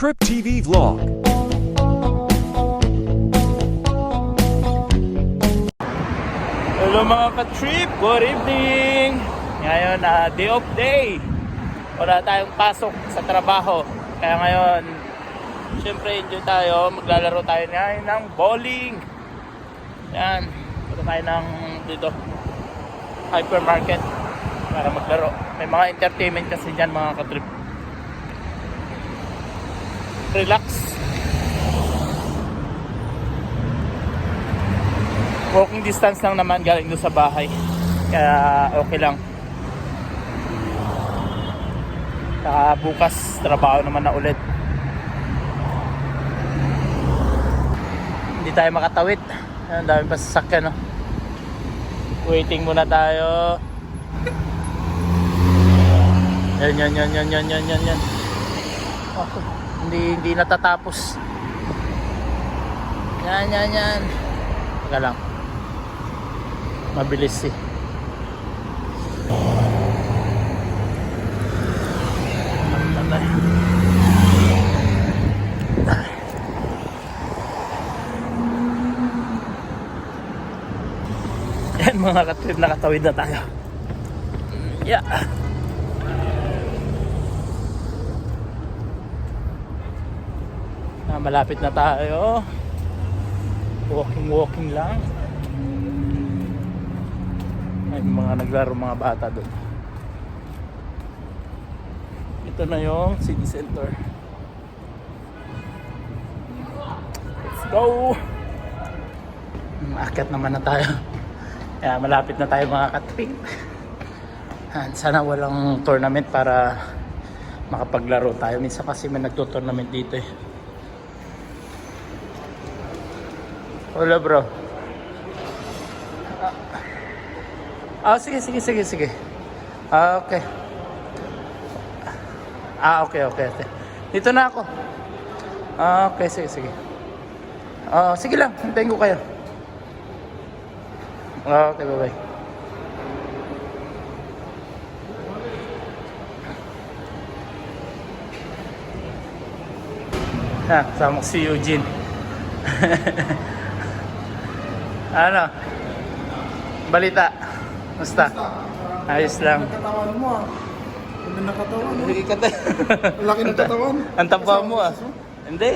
Trip TV Vlog. Hello mga ka-trip, good evening! Ngayon, na day of day. Wala tayong pasok sa trabaho. Kaya ngayon, syempre enjoy tayo. Maglalaro tayo ngayon ng bowling. Yan. Punta tayo ng dito. Hypermarket. Para maglaro. May mga entertainment kasi dyan mga ka-trip. Relax. walking distance lang naman galing doon sa bahay. Kaya okay lang. Saka bukas trabaho naman na ulit. Hindi tayo makatawid. Ang dami pa sasakyan no. Waiting muna tayo. Yan yan yan yan yan yan yan yan. Ako, hindi hindi natatapos. Yan yan yan. Teka lang mabilis eh. Yan mga katrip, nakatawid na tayo. Yeah. Malapit na tayo. Walking walking lang. May mga naglaro mga bata doon. Ito na yung city center. Let's go! Akit naman na tayo. Kaya malapit na tayo mga katping. Sana walang tournament para makapaglaro tayo. Minsan kasi may nagto-tournament dito eh. Wala bro. Ah, sige, sige, sige, sige. Ah, okay. Ah, okay, okay, okay. Dito na ako. Ah, okay, sige, sige. Ah, sige lang, hintayin ko kayo. Ah, okay, bye-bye. Ha, sama ko si Eugene. ano? Balita. Musta? Ayos lang. Katawan mo ah. Ganda na katawan mo. Sige ka tayo. Laki ng katawan. Ang taba mo ah. Hindi.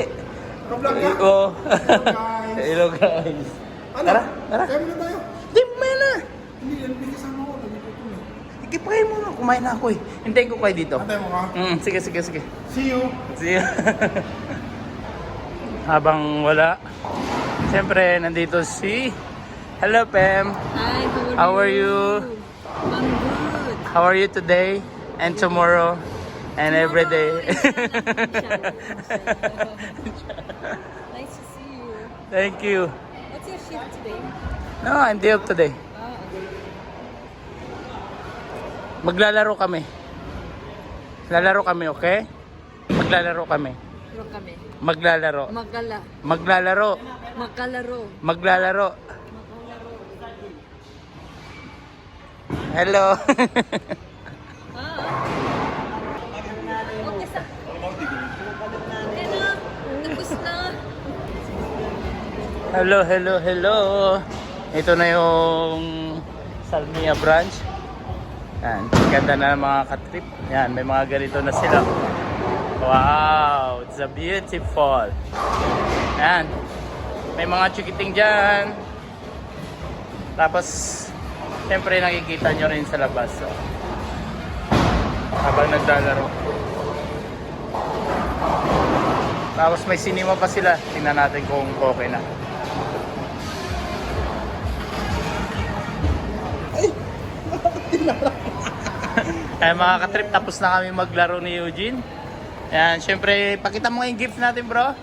Kablog ka? Oo. guys. Hello guys. Ano? Tara, tara. Kaya na tayo. Di, may na. Hindi, yan hindi kasama ko. Nandito ko eh. Ikipay mo na. Kumain na ako eh. Hintayin ko kayo dito. Antay mo ka. Mm, sige, sige, sige. See you. See you. Habang wala. Siyempre, nandito si... Hello, Pam. Hi, How are you? I'm good. How are you today? And tomorrow? And every day? nice to see you. Thank you. What's your shift today? No, I'm day off today. Ah. Maglalaro kami. Lalaro kami, okay? Maglalaro kami. Pero kami. Maglalaro. Magala. Maglalaro. Magkalaro. Maglalaro. Hello. Okay sa. Okay na. Tapos na. hello, hello, hello. Ito na yung Salmia branch. Yan, ganda na mga katrip. Yan, may mga ganito na sila. Wow, it's a beautiful. Yan. May mga chikiting dyan. Tapos, siyempre nakikita nyo rin sa labas. So, habang naglalaro. Tapos may cinema pa sila. Tingnan natin kung okay na. Ay, mga katrip, tapos na kami maglaro ni Eugene. Yan, syempre, pakita mo yung gift natin, bro.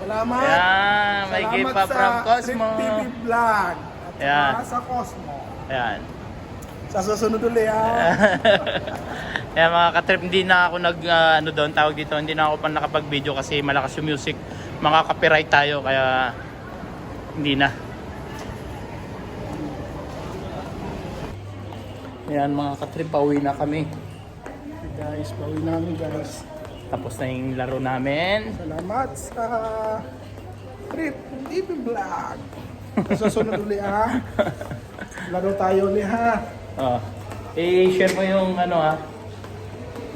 Salamat. Yan, may Salamat gift pa sa from Cosmo. Trip TV Vlog. At Yan. saka sa Cosmo. Yan. Sa susunod ulit ah. Yan mga katrip, hindi na ako nag, ah, ano doon, tawag dito, hindi na ako pa nakapag-video kasi malakas yung music. Mga copyright tayo, kaya hindi na. Yan mga katrip, pauwi na kami. guys, pauwi namin guys. Tapos na yung laro namin. Salamat sa trip TV vlog. Sa susunod uli ha. Laro tayo uli ha. Oh. I-share mo yung ano ah.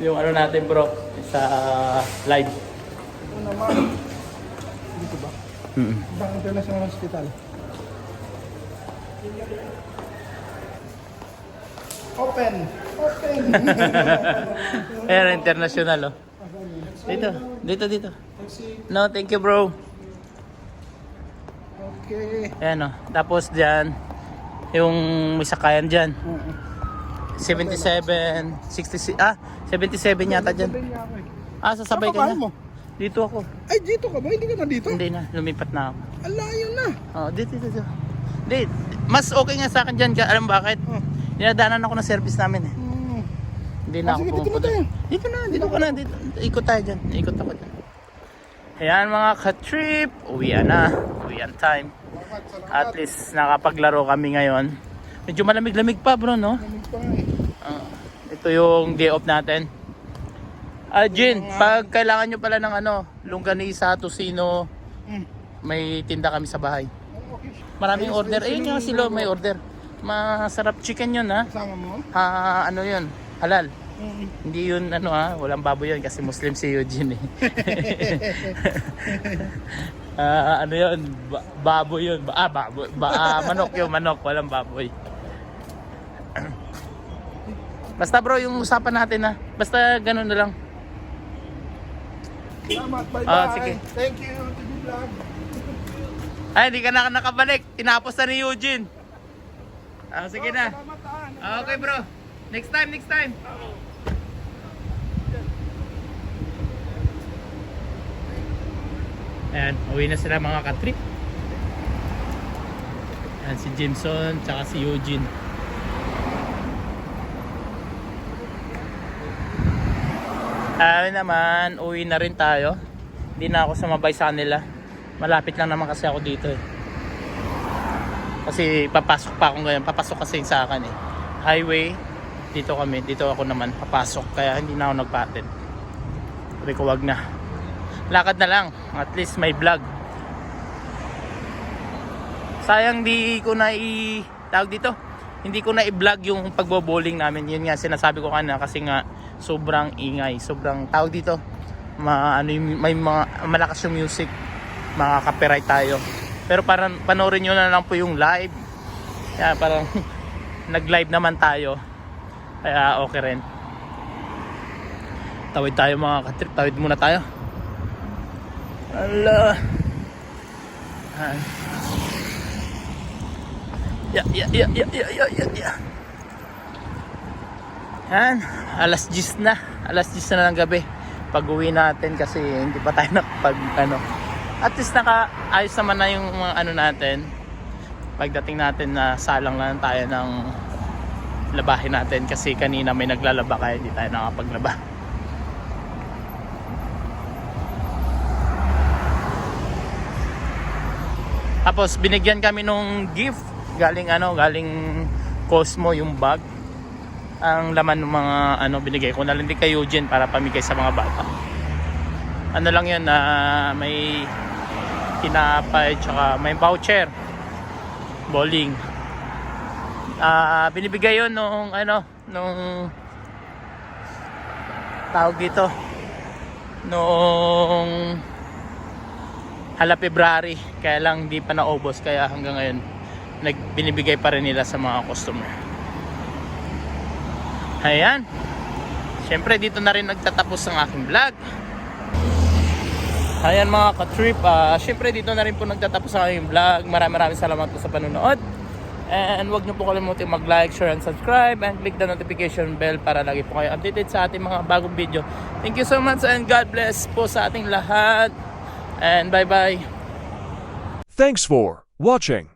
Yung ano natin bro sa live. Ito naman. Dito ba? Mm. Ibang International Hospital. Open! Open! Ayan, international oh. Dito, dito, dito. No, thank you bro. okay. Ayan oh. Tapos dyan, yung may sakayan dyan. 77, 66, ah, 77 yata dyan. Eh. Ah, sasabay ka ka na. Dito ako. Ay, dito ka ba? Hindi ka na dito? Hindi na, lumipat na ako. Alayo na. Oh, dito, dito, dito. Hindi, mas okay nga sa akin dyan. Alam bakit? Oh. Dinadaanan ako ng service namin eh. Hindi na Ah, ako sige, dito na tayo. Dito na, dito ka na. Dito. Ikot tayo dyan. Ikot ako dyan. Ayan mga ka-trip. Uwian na. Uwian time. At least nakapaglaro kami ngayon. Medyo malamig-lamig pa bro, no? Lamig pa nga eh. Ah, ito yung day off natin. Ah, Jin, pag kailangan nyo pala ng ano, longganisa, tosino, Hmm. may tinda kami sa bahay. Oh. Maraming order. Ayun nga sila may order. Masarap chicken yun ha. Kasama mo? Ah, ano yun? Halal. Hmm. Hindi yun ano ha, walang baboy yun kasi Muslim si Eugene eh. Ah, ano yun? Ba- baboy yun. Ba- ah, baboy. Ba ah, manok yun, manok. Walang baboy. Basta bro, yung usapan natin ha. Basta ganun na lang. Salamat, bye-bye. Ah, sige. Thank you, TV vlog. Ay, hindi ka na nakabalik. Tinapos na ni Eugene. Ah, sige na. Salamat ah. Ah, okay bro. Next time, next time. Ayan, uwi na sila mga katrip. Ayan, si Jimson, tsaka si Eugene. Tayo naman, uwi na rin tayo. Hindi na ako sumabay sa kanila. Malapit lang naman kasi ako dito eh. Kasi papasok pa ako ngayon. Papasok kasi sa akin eh. Highway. Dito kami. Dito ako naman papasok. Kaya hindi na ako nagpatin. Sabi ko wag na. Lakad na lang. At least may vlog. Sayang di ko na i... Tawag dito. Hindi ko na i-vlog yung pagbo-bowling namin. Yun nga sinasabi ko kanina kasi nga sobrang ingay. Sobrang tawag dito. Ma, ano yung, may mga malakas yung music. Makaka-copyright tayo. Pero parang panoorin nyo na lang po yung live. Kaya parang nag-live naman tayo. Kaya okay rin. Tawid tayo mga katrip. Tawid muna tayo. Ala. Ya, ya, ya, ya, ya, ya, ya, ya. Yan. Alas 10 na. Alas 10 na ng gabi. Pag uwi natin kasi hindi pa tayo nakapag ano. At least naka ayos naman na yung mga ano natin. Pagdating natin na salang lang tayo ng labahin natin kasi kanina may naglalaba kaya hindi tayo nakapaglaba. Tapos binigyan kami nung gift galing ano, galing Cosmo yung bag. Ang laman ng mga ano binigay ko na lang din kay Eugene para pamigay sa mga bata. Ano lang 'yun na may tinapay tsaka may voucher. Bowling. Ah, binibigay 'yon nung ano, nung tawag dito nung hala February. Kaya lang di pa naubos kaya hanggang ngayon nagbinibigay pa rin nila sa mga customer. Ayan. Syempre dito na rin nagtatapos ang aking vlog. Ayan mga ka-trip. Ah, syempre dito na rin po nagtatapos ang aking vlog. Maraming maraming salamat po sa panonood and wag niyo po kalimutan mag-like, share, and subscribe. And click the notification bell para lagi po kayo updated sa ating mga bagong video. Thank you so much and God bless po sa ating lahat. And bye bye Thanks for watching.